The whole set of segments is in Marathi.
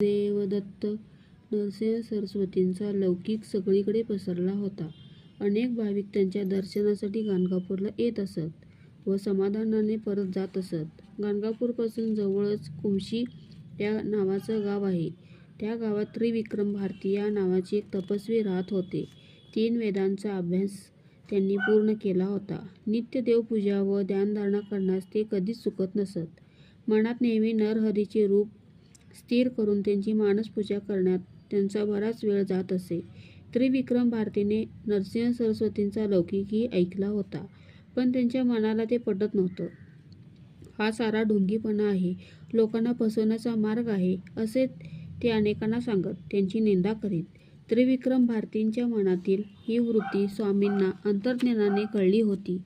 देवदत्त नरसिंह सरस्वतींचा लौकिक सगळीकडे पसरला होता. अनेक भाविक त्यांच्या दर्शनासाठी गाणगापूरला येत असत व समाधानाने परत जात असत. गाणगापूरपासून जवळच कुमशी या नावाचं गाव आहे. त्या गावात त्रिविक्रम भारती या नावाचे एक तपस्वी राहत होते. तीन वेदांचा अभ्यास त्यांनी पूर्ण केला होता. नित्य देवपूजा व ध्यानधारणा करण्यास ते कधीच चुकत नसत. मनात नेहमी नरहरीचे रूप स्थिर करून त्यांची मानसपूजा करण्यात त्यांचा बराच वेळ जात असे. त्रिविक्रम भारतीने नरसिंह सरस्वतींचा लौकिकही ऐकला होता, पण त्यांच्या मनाला ते पटत नव्हतं. हा सारा ढोंगीपणा आहे, लोकांना फसवण्याचा मार्ग आहे, असे ते अनेकांना सांगत, त्यांची निंदा करीत. त्रिविक्रम भारतींच्या मनातील ही वृत्ती स्वामींना अंतर्ज्ञानाने कळली होती.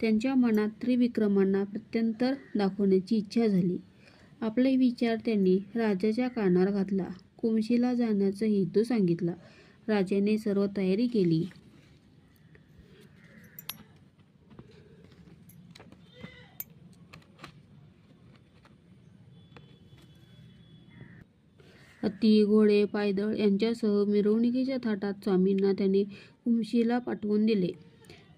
त्यांच्या मनात त्रिविक्रमांना प्रत्यंतर दाखवण्याची इच्छा झाली. आपले विचार त्यांनी राजाच्या कानावर घातला. कुमशीला जाण्याचा हेतू सांगितला. राजाने सर्व तयारी केली. हत्ती, घोडे, पायदळ यांच्यासह मिरवणुकीच्या थाटात स्वामींना त्याने कुमशीला पाठवून दिले.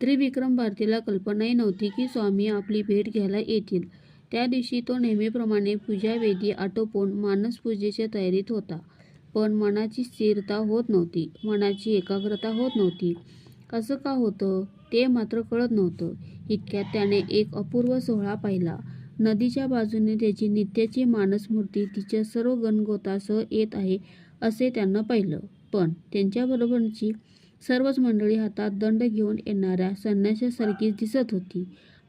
त्रिविक्रम भारतीला कल्पनाही नव्हती की स्वामी आपली भेट घ्यायला येतील. त्या दिवशी तो नेहमीप्रमाणे पूजावेदी आटोपून मानसपूजेच्या तयारीत होता. पण मनाची स्थिरता होत नव्हती, मनाची एकाग्रता होत नव्हती. असं का होतं, ते मात्र कळत नव्हतं. इतक्यात त्याने एक अपूर्व सोहळा पाहिला. नदीच्या बाजूने त्याची नित्याची मानसमूर्ती तिच्या सर्व गणगोतासह येत आहे असे त्यानं पाहिलं. पण त्यांच्याबरोबरची सर्वच मंडळी हातात दंड घेऊन येणाऱ्या संन्याशासारखीच दिसत होती.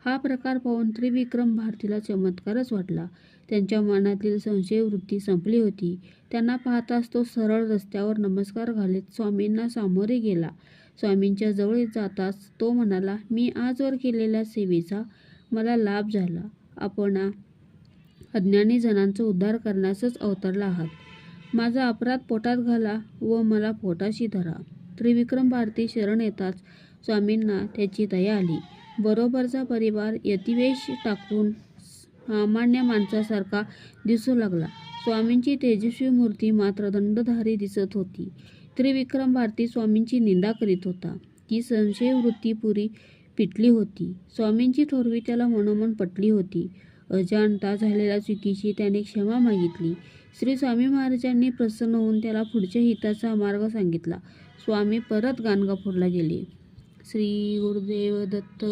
हा प्रकार पाहून त्रिविक्रम भारतीला चमत्कारच वाटला. त्यांच्या मनातील संशयवृत्ती संपली होती. त्यांना पाहताच तो सरळ रस्त्यावर नमस्कार घालीत स्वामींना सामोरे गेला. स्वामींच्या जवळ जाताच तो म्हणाला, मी आजवर केलेल्या सेवेचा मला लाभ झाला. आपण अज्ञानी जणांचा उद्धार करण्यासच अवतरला आहात. माझा अपराध पोटात घाला व मला पोटाशी धरा. त्रिविक्रम भारती शरण येताच स्वामींना त्याची दया आली. बरोबरचा परिवार यतिवेश टाकून सामान्य माणसासारखा दिसू लागला. स्वामींची तेजस्वी मूर्ती मात्र दंडधारी दिसत होती. त्रिविक्रम भारती स्वामींची निंदा करीत होता. ती संशय वृत्तीपुरी पिटली होती. स्वामींची थोरवी त्याला मनोमन पटली होती. अजाणता झालेल्या चुकीची त्याने क्षमा मागितली. श्री स्वामी महाराजांनी प्रसन्न होऊन त्याला पुढच्या हिताचा मार्ग सांगितला. स्वामी परत गाणगापूरला गेले. श्री गुरुदेव दत्त